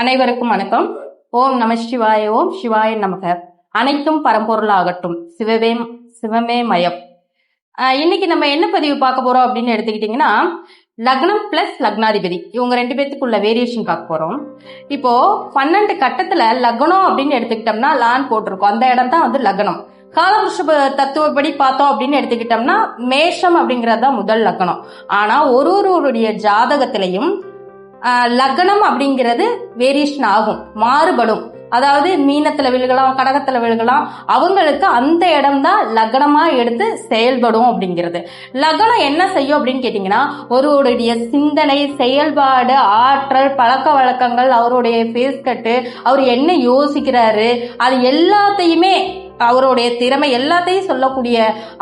அனைவருக்கும் வணக்கம். ஓம் நம சிவாய ஓம் சிவாய நமக. அனைத்தும் பரம்பொருளாகட்டும். சிவவே சிவமே மயம். இன்னைக்கு நம்ம என்ன பதிவு பார்க்க போறோம் அப்படின்னு எடுத்துக்கிட்டிங்கன்னா லக்னம் பிளஸ் லக்னாதிபதி. இவங்க ரெண்டு பேத்துக்குள்ள வேரியேஷன் பார்க்க போறோம். இப்போ பன்னெண்டு கட்டத்துல லக்னம் அப்படின்னு எடுத்துக்கிட்டோம்னா லான் போட்டிருக்கோம். அந்த இடம் தான் வந்து லக்னம். காலபுருஷ தத்துவப்படி பார்த்தோம் அப்படின்னு எடுத்துக்கிட்டோம்னா மேஷம் அப்படிங்கறது தான் முதல் லக்னம். ஆனா ஒரு ஒருவருடைய ஜாதகத்திலையும் லக்னம் அப்படிங்கிறது வேரியேஷன் ஆகும் மாறுபடும். அதாவது மீனத்துல விழுகலாம் கடகத்துல விழுகலாம் அவங்களுக்கு அந்த இடம் தான் லக்னமா எடுத்து செயல்படும் அப்படிங்கிறது. லக்னம் என்ன செய்யும் அப்படின்னு கேட்டீங்கன்னா ஒருவருடைய சிந்தனை செயல்பாடு ஆற்றல் பழக்க வழக்கங்கள் அவருடைய ஃபேஸ் கட்டு அவர் என்ன யோசிக்கிறாரு அது எல்லாத்தையுமே அவருடைய திறமை எல்லாத்தையும் சொல்லக்கூடிய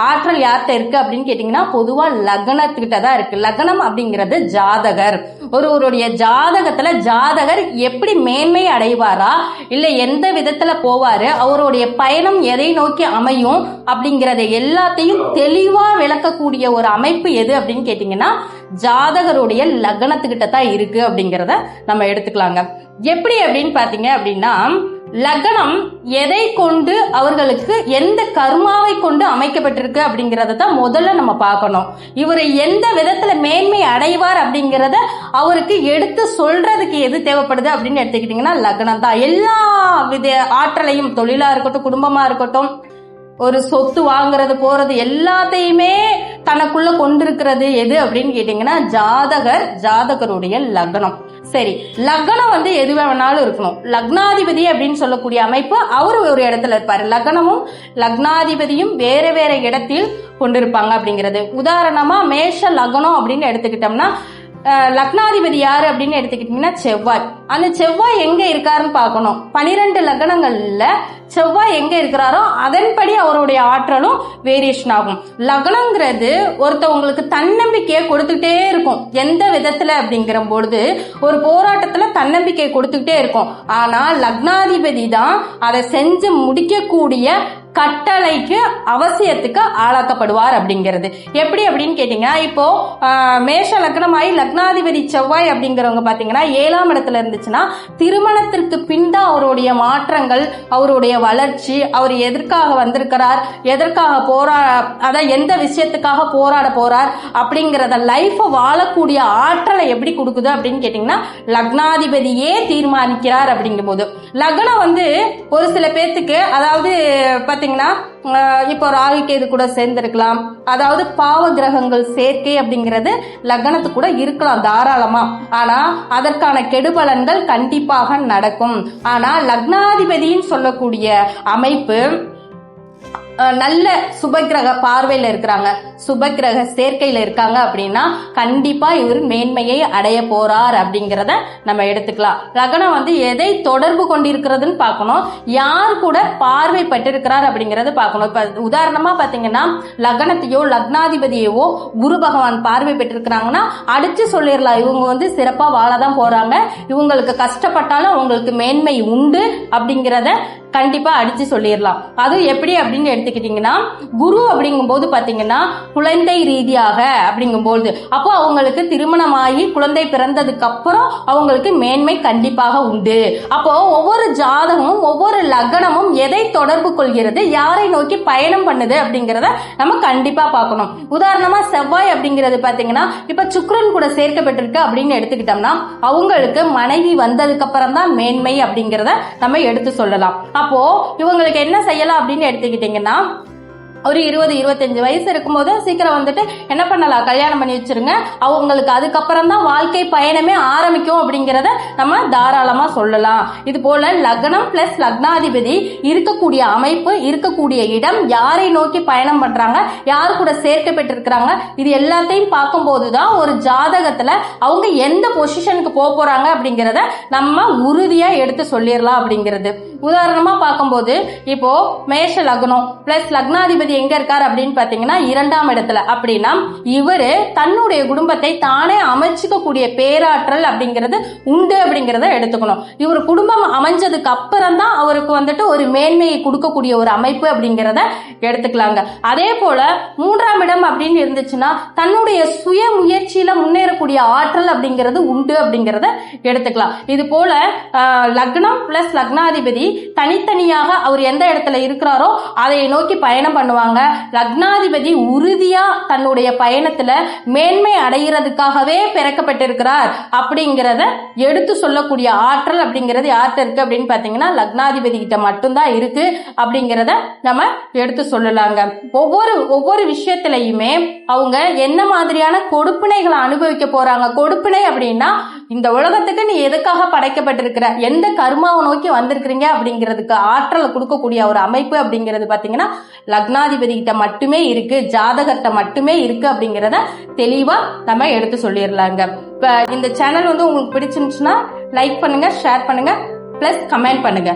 ஆற்றல் யார்கிட்ட இருக்கு அப்படின்னு கேட்டீங்கன்னா பொதுவா லக்னத்துக்கிட்ட தான் இருக்கு. லக்னம் அப்படிங்கிறது ஜாதகர். ஒருவருடைய ஜாதகத்துல ஜாதகர் எப்படி மேன்மை அடைவாரா? இல்ல எந்த விதத்துல போவாரு? அவருடைய பயணம் எதை நோக்கி அமையும்? அப்படிங்கறத எல்லாத்தையும் தெளிவா விளக்கக்கூடிய ஒரு அமைப்பு எது அப்படின்னு கேட்டீங்கன்னா ஜாதகருடைய லக்னத்துக்கிட்ட தான் இருக்கு அப்படிங்கிறத நம்ம எடுத்துக்கலாங்க. எப்படி அப்படின்னு பாத்தீங்க அப்படின்னா லக்னம் எதை கொண்டு அவர்களுக்கு எந்த கர்மாவை கொண்டு அமைக்கப்பட்டிருக்கு அப்படிங்கறத தான் முதல்ல நம்ம பார்க்கணும். இவர் எந்த விதத்துல மேன்மை அடைவார் அப்படிங்கிறத அவருக்கு எடுத்து சொல்றதுக்கு எது தேவைப்படுது அப்படின்னு எடுத்துக்கிட்டீங்கன்னா லக்னம் தான். எல்லா வித ஆற்றலையும் தொழிலா இருக்கட்டும் குடும்பமா இருக்கட்டும் ஒரு சொத்து வாங்குறது போறது எல்லாத்தையுமே தனக்குள்ள கொண்டிருக்கிறது எது அப்படின்னு கேட்டீங்கன்னா ஜாதகர் ஜாதகருடைய லக்னம். சரி லக்னம் வந்து எது வேணாலும் இருக்கணும். லக்னாதிபதி அப்படின்னு சொல்லக்கூடிய அமைப்பு அவர் ஒரு இடத்துல இருப்பார். லக்னமும் லக்னாதிபதியும் வேற வேற இடத்தில் கொண்டிருப்பாங்க அப்படிங்கிறது. உதாரணமா மேஷ லக்னம் அப்படின்னு எடுத்துக்கிட்டோம்னா லக்னாதிபதி யாரு அப்படின்னு எடுத்துக்கிட்டீங்கன்னா செவ்வாய். அந்த செவ்வாய் எங்க இருக்காருன்னு பார்க்கணும். பனிரெண்டு லக்னங்கள்ல செவ்வாய் எங்க இருக்கிறாரோ அதன்படி அவருடைய ஆற்றலும் வேரியேஷன் ஆகும். லக்னங்கிறது ஒருத்தவங்களுக்கு தன்னம்பிக்கையை கொடுத்துக்கிட்டே இருக்கும். எந்த விதத்துல அப்படிங்கிற பொழுது ஒரு போராட்டத்துல தன்னம்பிக்கை கொடுத்துக்கிட்டே இருக்கும். ஆனா லக்னாதிபதி தான் அதை செஞ்சு முடிக்கக்கூடிய கட்டளைக்கு அவசியத்துக்கு ஆளாக்கப்படுவார் அப்படிங்கிறது. எப்படி அப்படின்னு கேட்டீங்கன்னா இப்போ மேஷ லக்னமாயி லக்னாதிபதி செவ்வாய் அப்படிங்கிறவங்க பார்த்தீங்கன்னா ஏழாம் இடத்துல இருந்துச்சுன்னா திருமணத்திற்கு பின் தான் அவருடைய மாற்றங்கள் அவருடைய வளர்ச்சி அவர் எதற்காக வந்திருக்கிறார் எதற்காக போரா அதான் எந்த விஷயத்துக்காக போராட போறார் அப்படிங்கிறத லைஃப்பை வாழக்கூடிய ஆற்றலை எப்படி கொடுக்குது அப்படின்னு கேட்டீங்கன்னா லக்னாதிபதியே தீர்மானிக்கிறார் அப்படிங்கும்போது. லக்னம் வந்து ஒரு சில பேர்த்துக்கு அதாவது பார்த்தீங்கன்னா இப்போ ராகு கேது கூட சேர்ந்திருக்கலாம். அதாவது பாவ கிரகங்கள் சேர்க்கை அப்படிங்கிறது லக்னத்துக்கு கூட இருக்கலாம் தாராளமா. ஆனா அதற்கான கெடுபலன்கள் கண்டிப்பாக நடக்கும். ஆனா லக்னாதிபதின்னு சொல்லக்கூடிய அமைப்பு நல்ல சுபக்கிரக பார்வையில இருக்கிறாங்க. சுபக்கிரக சேர்க்கையில இருக்காங்க அப்படின்னா கண்டிப்பா இவர் மேன்மையை அடைய போறார் அப்படிங்கிறத நம்ம எடுத்துக்கலாம். லக்னம் வந்து எதை தொடர்பு கொண்டிருக்கிறதுன்னு பார்க்கணும். யார் கூட பார்வை பட்டிருக்கிறார் அப்படிங்கறத பார்க்கணும். இப்ப உதாரணமா பாத்தீங்கன்னா லக்னத்தையோ லக்னாதிபதியவோ குரு பகவான் பார்வை பெற்றிருக்கிறாங்கன்னா அடிச்சு சொல்லிடலாம். இவங்க வந்து சிறப்பா வாழதான் போறாங்க. இவங்களுக்கு கஷ்டப்பட்டாலும் அவங்களுக்கு மேன்மை உண்டு அப்படிங்கிறத கண்டிப்பா அடிச்சு சொல்லிடலாம். அது எப்படி அப்படின்னு எடுத்துக்கிட்டீங்கன்னா குரு அப்படிங்கும்போது பாத்தீங்கன்னா குழந்தை ரீதியாக அப்படிங்கும்போது. அப்போ அவங்களுக்கு திருமணமாகி குழந்தை பிறந்ததுக்கு அப்புறம் அவங்களுக்கு மேன்மை கண்டிப்பாக உண்டு. அப்போ ஒவ்வொரு ஜாதகமும் ஒவ்வொரு லக்னமும் எதை தொடர்பு கொள்கிறது யாரை நோக்கி பயணம் பண்ணுது அப்படிங்கிறத நம்ம கண்டிப்பா பார்க்கணும். உதாரணமா செவ்வாய் அப்படிங்கிறது பாத்தீங்கன்னா இப்ப சுக்ரன் கூட சேர்க்கப்பட்டிருக்கு அப்படின்னு எடுத்துக்கிட்டோம்னா அவங்களுக்கு மனைவி வந்ததுக்கு அப்புறம் தான் மேன்மை அப்படிங்கிறத நம்ம எடுத்து சொல்லலாம். அப்போ இவங்களுக்கு என்ன செய்யலாம் அப்படின்னு எடுத்துக்கிட்டீங்கன்னா ஒரு இருபது இருபத்தஞ்சு வயசு இருக்கும்போது சீக்கிரம் வந்துட்டு என்ன பண்ணலாம்? கல்யாணம் பண்ணி வச்சிருங்க. அவங்களுக்கு அதுக்கப்புறம் தான் வாழ்க்கை பயணமே ஆரம்பிக்கும் அப்படிங்கிறத நம்ம தாராளமாக சொல்லலாம். இது போல லக்னம் பிளஸ் லக்னாதிபதி இருக்கக்கூடிய அமைப்பு இருக்கக்கூடிய இடம் யாரை நோக்கி பயணம் பண்ணுறாங்க யார் கூட சேர்க்கப்பட்டிருக்கிறாங்க இது எல்லாத்தையும் பார்க்கும்போது தான் ஒரு ஜாதகத்தில் அவங்க எந்த பொசிஷனுக்கு போக போகிறாங்க அப்படிங்கிறத நம்ம உறுதியாக எடுத்து சொல்லிடலாம் அப்படிங்கிறது. உதாரணமா பார்க்கும்போது இப்போ மேஷ லக்னம் பிளஸ் லக்னாதிபதி எங்க இருக்காரு அப்படின்னு பாத்தீங்கன்னா இரண்டாம் இடத்துல. அப்படின்னா இவரு தன்னுடைய குடும்பத்தை தானே அமைச்சுக்கக்கூடிய பேராற்றல் அப்படிங்கிறது உண்டு அப்படிங்கிறத எடுத்துக்கணும். இவர் குடும்பம் அமைஞ்சதுக்கு அப்புறம் தான் அவருக்கு வந்துட்டு ஒரு மேன்மையை கொடுக்கக்கூடிய ஒரு அமைப்பு அப்படிங்கிறத எடுத்துக்கலாங்க. அதே போல மூன்றாம் இடம் அப்படின்னு இருந்துச்சுன்னா தன்னுடைய சுய முயற்சியில முன்னேறக்கூடிய ஆற்றல் அப்படிங்கிறது உண்டு அப்படிங்கிறத எடுத்துக்கலாம். இது போல லக்னம் பிளஸ் லக்னாதிபதி தனித்தனியாக அவர் எந்த இடத்துல இருக்கிறாரோ அதை நோக்கி பயணம் பண்ணுவாங்க. லக்னாதிபதி உறுதியா தன்னுடைய பயணத்துல மேன்மை அடைகிறதுக்காகவே பிறக்கப்பட்டிருக்கிறார் அப்படிங்கிறத எடுத்து சொல்லக்கூடிய ஆற்றல் அப்படிங்கிறது யார்கிட்ட இருக்கு அப்படின்னு பாத்தீங்கன்னா லக்னாதிபதி கிட்ட மட்டும்தான் இருக்கு அப்படிங்கிறத நம்ம எடுத்து சொல்லலாங்க. ஒவ்வொரு ஒவ்வொரு விஷயத்திலையுமே அவங்க என்ன மாதிரியான கொடுப்பினைகளை அனுபவிக்க போறாங்க. கொடுப்பினை அப்படின்னா இந்த உலகத்துக்கு நீ எதுக்காக படைக்கப்பட்டிருக்கிற? எந்த கர்மாவை நோக்கி வந்திருக்கிறீங்க அப்படிங்கிறதுக்கு ஆற்றலை கொடுக்கக்கூடிய ஒரு அமைப்பு அப்படிங்கிறது பார்த்தீங்கன்னா லக்னாதிபதி கிட்ட மட்டுமே இருக்கு ஜாதகத்தை மட்டுமே இருக்கு அப்படிங்கிறத தெளிவா நம்ம எடுத்து சொல்லிடலாங்க. இப்போ இந்த சேனல் வந்து உங்களுக்கு பிடிச்சிருந்துச்சுன்னா லைக் பண்ணுங்க ஷேர் பண்ணுங்க பிளஸ் கமெண்ட் பண்ணுங்க.